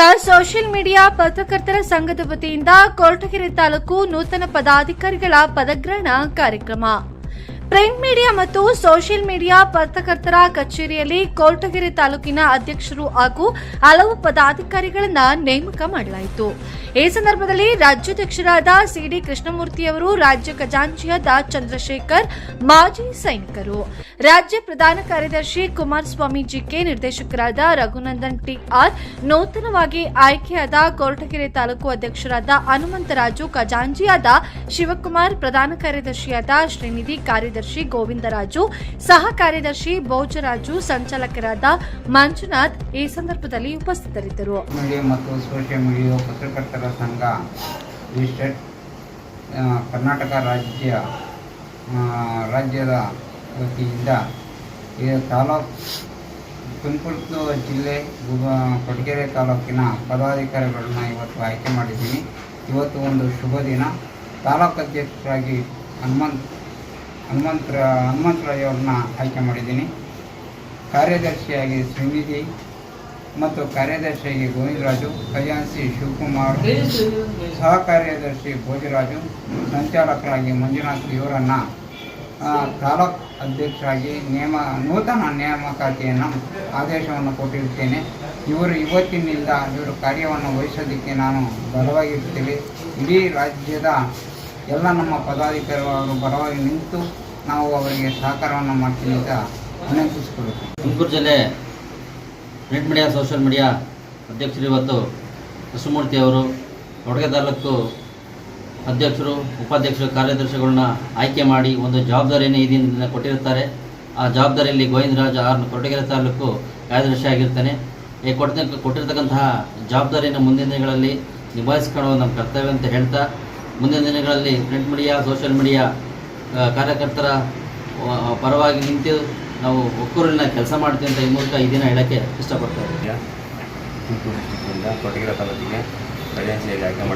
Media social media ಪತ್ರಕರ್ತರ ಸಂಘದ ವತಿಯಿಂದ ಕೊರಟಗೆರೆ ತಾಲೂಕು ನೂತನ ಪದಾಧಿಕಾರಿಗಳ ಪದಗ್ರಹಣ ಕಾರ್ಯಕ್ರಮ. ಪ್ರಿಂಟ್ ಮೀಡಿಯಾ ಮತ್ತು ಸೋಷಿಯಲ್ ಮೀಡಿಯಾ ಪತ್ರಕರ್ತರ ಕಚೇರಿಯಲ್ಲಿ ಕೋಟಗಿರಿ ತಾಲೂಕಿನ ಅಧ್ಯಕ್ಷರು ಹಾಗೂ ಹಲವು ಪದಾಧಿಕಾರಿಗಳನ್ನ ನೇಮಕ ಮಾಡಲಾಯಿತು. ಈ ಸಂದರ್ಭದಲ್ಲಿ ರಾಜ್ಯಾಧ್ಯಕ್ಷರಾದ ಸಿಡಿ ಕೃಷ್ಣಮೂರ್ತಿಯವರು ರಾಜ್ಯ ಖಜಾಂಚಿಯಾದ ಚಂದ್ರಶೇಖರ್, ಮಾಜಿ ಸೈನಿಕರು. ರಾಜ್ಯ ಪ್ರಧಾನ ಕಾರ್ಯದರ್ಶಿ ಕುಮಾರಸ್ವಾಮಿ ಜಿಕೆ, ನಿರ್ದೇಶಕರಾದ ರಘುನಂದನ್ ಟಿಆರ್ ನೂತನವಾಗಿ ಆಯ್ಕೆಯಾದ ಕೋರ್ಟಗೆರೆ ತಾಲೂಕು ಅಧ್ಯಕ್ಷರಾದ ಹನುಮಂತರಾಜು ಖಜಾಂಜಿಯಾದ ಶಿವಕುಮಾರ್, ಪ್ರಧಾನ ಕಾರ್ಯದರ್ಶಿಯಾದ ಶ್ರೀನಿಧಿ, ಕಾರ್ಯದರ್ಶಿ ಗೋವಿಂದರಾಜು, ಸಹ ಕಾರ್ಯದರ್ಶಿ ಭೋಜರಾಜು, ಸಂಚಾಲಕರಾದ ಮಂಜುನಾಥ್ ಈ ಸಂದರ್ಭದಲ್ಲಿ ಉಪಸ್ಥಿತರಿದ್ದರು. ಮತ್ತು ಸೋಷಿಯಲ್ ಮೀಡಿಯಾ ಪತ್ರಕರ್ತರ ಸಂಘ ಕರ್ನಾಟಕ ರಾಜ್ಯ ರಾಜ್ಯದ ವತಿಯಿಂದ ತಾಲೂಕು, ತುಮಕೂರು ಜಿಲ್ಲೆ ಕೊಡಗೆರೆ ತಾಲೂಕಿನ ಪದಾಧಿಕಾರಿಗಳನ್ನ ಇವತ್ತು ಆಯ್ಕೆ ಮಾಡಿದ್ದೀನಿ. ಇವತ್ತು ಒಂದು ಶುಭ ದಿನ. ತಾಲೂಕು ಅಧ್ಯಕ್ಷರಾಗಿ ಹನುಮಂತ್ ಹನುಮಂತರ ಹನುಮಂತರಾಯವ್ರನ್ನ ಆಯ್ಕೆ ಮಾಡಿದ್ದೀನಿ. ಕಾರ್ಯದರ್ಶಿಯಾಗಿ ಶ್ರೀನಿಧಿ ಮತ್ತು ಕಾರ್ಯದರ್ಶಿಯಾಗಿ ಗೋವಿಂದರಾಜು ಖಜಾನ್ಸಿ ಶಿವಕುಮಾರ್ ಸಹ ಕಾರ್ಯದರ್ಶಿ ಭೋಜರಾಜು, ಸಂಚಾಲಕರಾಗಿ ಮಂಜುನಾಥ್ ಇವರನ್ನು ತಾಲೂಕ್ ಅಧ್ಯಕ್ಷರಾಗಿ ನೇಮ, ನೂತನ ನೇಮಕಾತಿಯನ್ನು ಆದೇಶವನ್ನು ಕೊಟ್ಟಿರುತ್ತೇನೆ. ಇವರು ಇವತ್ತಿನಿಂದ ಇವರು ಕಾರ್ಯವನ್ನು ವಹಿಸೋದಕ್ಕೆ ನಾನು ಬಲವಾಗಿರುತ್ತೇವೆ. ಇಡೀ ರಾಜ್ಯದ ಎಲ್ಲ ನಮ್ಮ ಪದಾಧಿಕಾರಿಗಳು ಪರವಾಗಿ ನಿಂತು ನಾವು ಅವರಿಗೆ ಸಹಕಾರವನ್ನು ಮಾಡ್ತೀನಿ ಅಂತ ವಿನಂತಿಸಿಕೊಳ್ಳುತ್ತೇವೆ ತುಮಕೂರು ಜಿಲ್ಲೆ ಪ್ರಿಂಟ್ ಮೀಡಿಯಾ ಸೋಷಿಯಲ್ ಮೀಡಿಯಾ ಅಧ್ಯಕ್ಷರು ಇವತ್ತು ಕೃಷ್ಣಮೂರ್ತಿ ಅವರು, ಕೊಡಗೆ ತಾಲೂಕು ಅಧ್ಯಕ್ಷರು, ಉಪಾಧ್ಯಕ್ಷರು, ಕಾರ್ಯದರ್ಶಿಗಳನ್ನ ಆಯ್ಕೆ ಮಾಡಿ ಒಂದು ಜವಾಬ್ದಾರಿಯನ್ನು ಈ ದಿನದಿಂದ ಕೊಟ್ಟಿರುತ್ತಾರೆ. ಆ ಜವಾಬ್ದಾರಿಯಲ್ಲಿ ಗೋವಿಂದರಾಜ್ ಆರ್ ಕೊರಟಗೆರೆ ತಾಲೂಕು ಕಾರ್ಯದರ್ಶಿ ಆಗಿರ್ತಾನೆ. ಈ ಕೊಟ್ಟ ಕೊಟ್ಟಿರ್ತಕ್ಕಂತಹ ಜವಾಬ್ದಾರಿಯನ್ನು ಮುಂದಿನ ದಿನಗಳಲ್ಲಿ ನಿಭಾಯಿಸ್ಕೊಳ್ಳುವ ನಮ್ಮ ಕರ್ತವ್ಯ ಅಂತ ಹೇಳ್ತಾ ಮುಂದಿನ ದಿನಗಳಲ್ಲಿ ಪ್ರಿಂಟ್ ಮೀಡಿಯಾ ಸೋಷಿಯಲ್ ಮೀಡಿಯಾ ಕಾರ್ಯಕರ್ತರ ಪರವಾಗಿ ನಿಂತು ನಾವು ಒಕ್ಕೂರಿನ ಕೆಲಸ ಮಾಡ್ತೀವಿ ಅಂತ ಈ ಮೂಲಕ ಈ ದಿನ ಹೇಳೋಕ್ಕೆ ಇಷ್ಟಪಡ್ತಾ ಇಂಡಿಯಾ ತುಮಕೂರು ಡಿಸ್ಟಿಕ್ಕಿಂದ ಕೊಡಗಿರ ತಾಲೂಕಿಗೆ ಖಜಾನ್ಸಿಯಾಗಿ ಆಯ್ಕೆ ನಮ್ಮ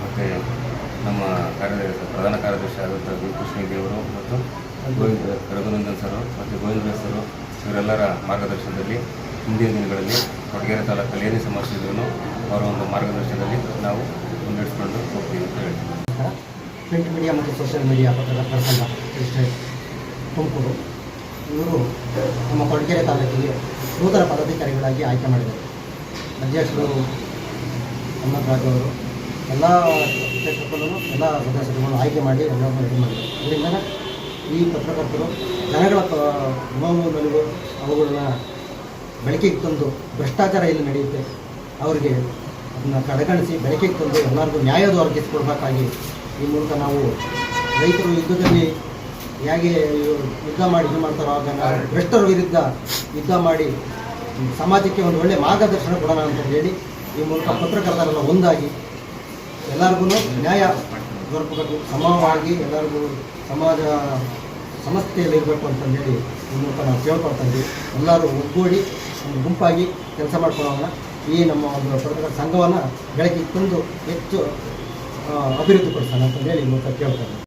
ಮತ್ತು ನಮ್ಮ ಕಾರ್ಯದರ್ಶಿ, ಪ್ರಧಾನ ಕಾರ್ಯದರ್ಶಿ ಆದಂಥ ದೇವರು ಮತ್ತು ಗೋವಿಂದ, ರಘುನಂದನ್ ಸರ್, ಮತ್ತು ಗೋವಿಂದ ಸರ್, ಇವರೆಲ್ಲರ ಮಾರ್ಗದರ್ಶನದಲ್ಲಿ ಹಿಂದಿನ ದಿನಗಳಲ್ಲಿ ಕೊಡಗೇರಿ ತಾಲೂಕಲ್ಲಿ ಏನೇ ಸಮಸ್ಯೆ ಇದ್ರೂ ಅವರ ಒಂದು ಮಾರ್ಗದರ್ಶನದಲ್ಲಿ ನಾವು ಮುನ್ನಡೆಸ್ಕೊಂಡು ಹೋಗ್ತೀವಿ ಅಂತ ಹೇಳಿ ಪ್ರಿಂಟ್ ಮೀಡಿಯಾ ಮತ್ತು ಸೋಷಿಯಲ್ ಮೀಡಿಯಾ ಪತ್ರಕರ್ತರ ರಿಜಿಸ್ಟ್ರೇಡ್ ತುಮಕೂರು. ಇವರು ನಮ್ಮ ಕೊಡಗೇರಿ ತಾಲೂಕಿಗೆ ನೂತನ ಪದಾಧಿಕಾರಿಗಳಾಗಿ ಆಯ್ಕೆ ಮಾಡಿದರು ಅಧ್ಯಕ್ಷರು ಹನುಮಂತರಾಜ್ ಅವರು, ಎಲ್ಲ ಕ್ಷೇತ್ರಗಳಲ್ಲೂ ಎಲ್ಲ ಸದಸ್ಯರುಗಳನ್ನು ಆಯ್ಕೆ ಮಾಡಿ ಎಲ್ಲರನ್ನೂ ಇದು ಮಾಡಿದರು ಇದರಿಂದ ಈ ಪತ್ರಕರ್ತರು ಜನಗಳ ಪ- ಅವುಗಳನ್ನ ಬೆಳಕಿಗೆ ತಂದು ಭ್ರಷ್ಟಾಚಾರ ಇಲ್ಲಿ ನಡೆಯುತ್ತೆ, ಅವರಿಗೆ ಅದನ್ನ ಕಡೆಗಣಿಸಿ ಬೆಳಕಿಗೆ ತಂದು ಎಲ್ಲರಿಗೂ ನ್ಯಾಯ ದೊರಕಿಸಿಕೊಡ್ಬೇಕಾಗಿ ಈ ಮೂಲಕ ನಾವು ರೈತರು ಯುದ್ಧದಲ್ಲಿ ಹೇಗೆ ಯುದ್ಧ ಮಾಡಿ ಇದು ಮಾಡ್ತಾರೋ ಆಗ ಭ್ರಷ್ಟರ ವಿರುದ್ಧ ಯುದ್ಧ ಮಾಡಿ ಸಮಾಜಕ್ಕೆ ಒಂದು ಒಳ್ಳೆಯ ಮಾರ್ಗದರ್ಶನ ಕೊಡೋಣ ಅಂತ ಹೇಳಿ ಈ ಮೂಲಕ ಪತ್ರಕರ್ತರೆಲ್ಲ ಒಂದಾಗಿ ಎಲ್ಲರಿಗೂ ನ್ಯಾಯ ದೊರಕಬೇಕು, ಸಮವಾಗಿ ಎಲ್ಲರಿಗೂ ಸಮಾಜ ಸಮಸ್ಯೆಯಲ್ಲಿ ಇರಬೇಕು ಅಂತ ಹೇಳಿ ಈ ಮೂಲಕ ನಾವು ಕೇಳ್ಕೊಳ್ತಾ ಇದ್ದೀವಿ. ಎಲ್ಲರೂ ಒಗ್ಗೂಡಿ ಒಂದು ಗುಂಪಾಗಿ ಕೆಲಸ ಮಾಡ್ಕೊಳ್ಳೋಣ. ಈ ನಮ್ಮ ಒಂದು ಪತ್ರಕರ್ತರ ಸಂಘವನ್ನು ಬೆಳಕಿಗೆ ತಂದು ಹೆಚ್ಚು ಅಭಿವೃದ್ಧಿಪಡಿಸೋಣ ಅಂತ ಹೇಳಿ ಈ ಮೂಲಕ ಕೇಳ್ತಾ ಇದ್ದೀನಿ